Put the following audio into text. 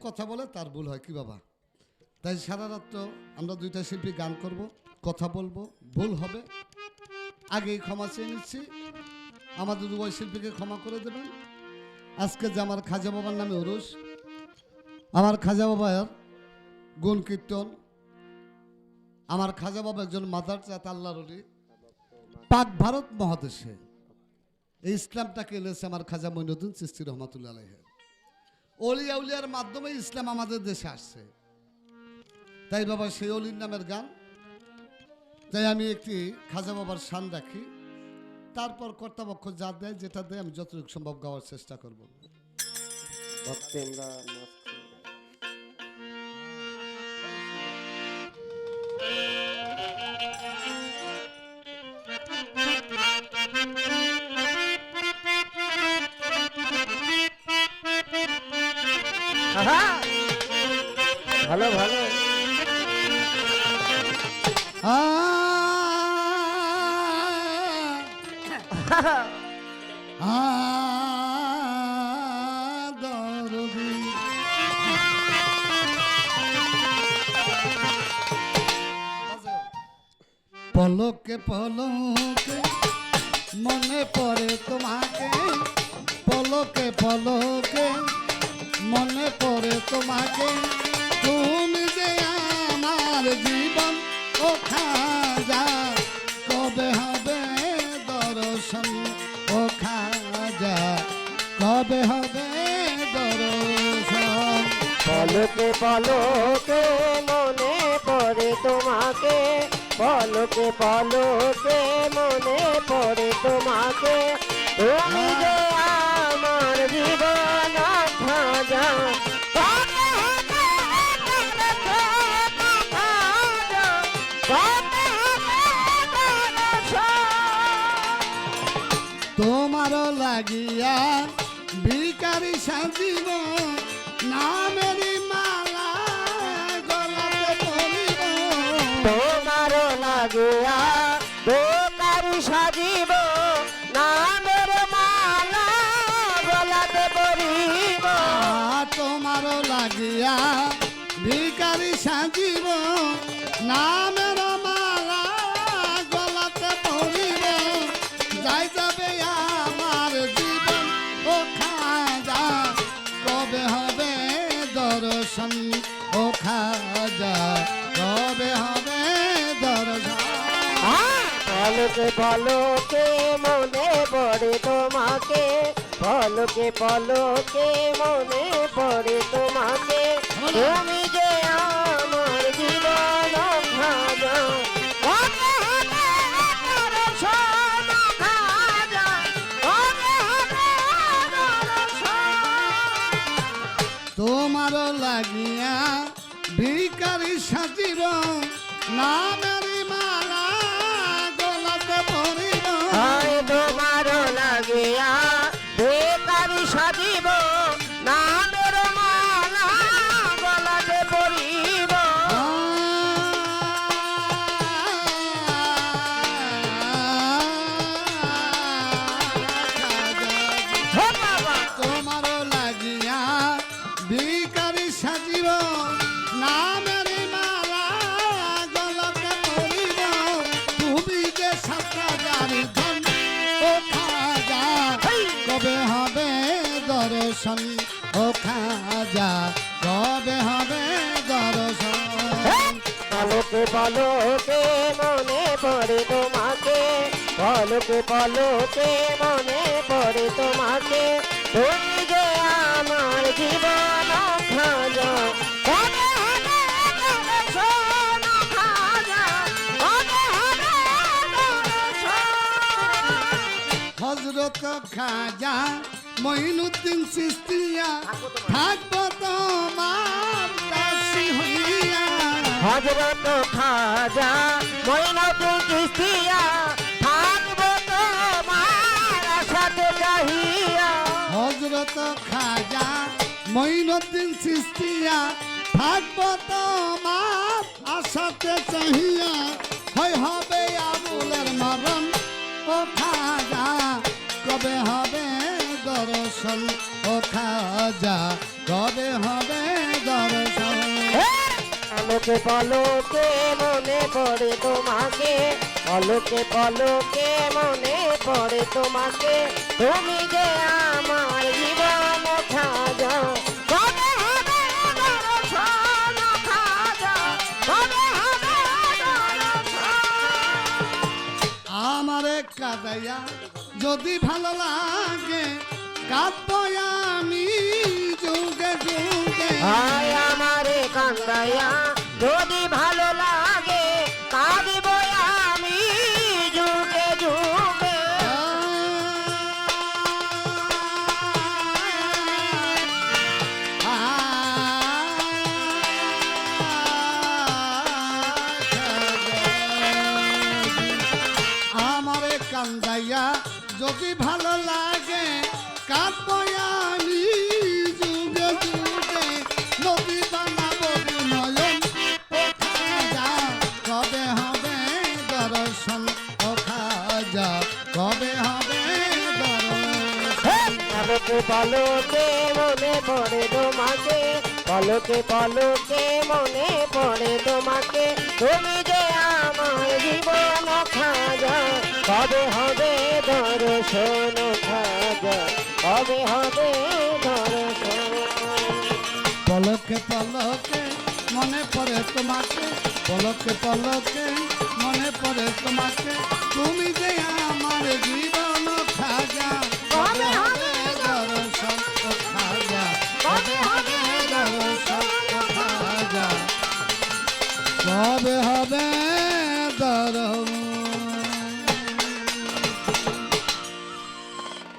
কথা বলে, তার ভুল হয়। কি বাবা? তাই সারা রাত্র আমরা দুইটা শিল্পী গান করব, কথা বলব, ভুল হবে। আগেই ক্ষমা চেয়ে নিচ্ছি। আমাদের উভয় শিল্পীকে ক্ষমা করে দেবেন। আজকে যে আমার খাজা বাবার নামে উরুস আমার খাজা বাবার গুণ কীর্তন, আমার খাজা বাবা একজন মাদার চাত আল্লাহর অলি। পাক ভারত মহাদেশে। এই ইসলামটাকে এনেছে আমার খাজা মইনুদ্দিন চিস্তি রহমাতুল্লাহ আলাইহে। অলিয়া উলিয়ার মাধ্যমে ইসলাম আমাদের দেশে আসছে। তাই বাবা সেই অলির নামের গান। তাই আমি একটি খাজা বাবার সান রাখি। তারপর কর্তাপক্ষ যা দেয়, যেটা দেয়, আমি যতটুকু সম্ভব গাওয়ার চেষ্টা করব। ভালো ভালো। পলকে পলকে মনে পড়ে তোমাকে। পলকে পলকে মনে পড়ে তোমাকে। তুমি যে আমার জীবন ও খাজা কবে হবে দর্শন ও খাজা কবে হবে দর্শন? পলকে পলকে মনে পড়ে তোমাকে। পলকে পলকে মনে পড়ে তোমাকে। লাগিয়া ভিকারি সাজিব নামেরি মালা গলাতে পরিব তোমার লাগিয়া দোকারি সাজিব নামের মালা গলাতে পরিব তোমার লাগিয়া ভিকারি সাজিব নামের দর্শন ও খাজা কবে হবে পলকে পলকে মনে পড়ে তোমাকে। পলকে পলকে মনে লাগিয়া ভিকারি সাজিব নামের মালা দর্শন ও খাজা কবে হবে দর্শন পলকে পলকে মনে পড়ে তোমাকে পলকে পলকে মনে পড়ে তোমাকে তুমি যে আমার জীবন খাজা? হজরত খাজা মঈনুদ্দিন সিস্তিয়া। থাকব তোমার। দাসী হইয়া। হজরত খাজা মইনুদ্দিন চিস্তিয়া থাকব তোমার সাথে চাহিয়া। হজরত খাজা মঈনুদ্দিন সিস্তিয়া। থাকব তোমার আশাতে চাহিয়া। হয় হবে আবুলের মরণ ও খাজা কবে হবে দর্শন ও খাজা কবে হবে দর্শন। আলোকে পলকে মনে পড়ে তোমাকে। পলকে পলকে মনে পড়ে তোমাকে। তুমি যে আমার জীবন খাজা কবে হবে দর্শন খাজা কবে হবে আমারে কাদাইয়া যদি ভালো লাগে কাঁদবো আমি যুগে যুগে। হায় আমারে কান্দাইয়া যদি ভালো লাগে কাঁদব আমি যুগে যুগে। আমারে কান্দাইয়া যদি ভালো লাগে আমি যুগে মনে পড়ে তোমাকে পলকে মনে পড়ে তোমাকে। তুমি যে আমার জীবন খাজা, কবে হবে দর্শন? তবে হবে পলকে পলকে মনে পড়ে তোমাকে পলকে পলকে মনে পড়ে তোমাকে তুমি যে আমার জীবন খাজা তবে হবে দর্শন খাজা তবে হবে দর্শন খাজা তবে হবে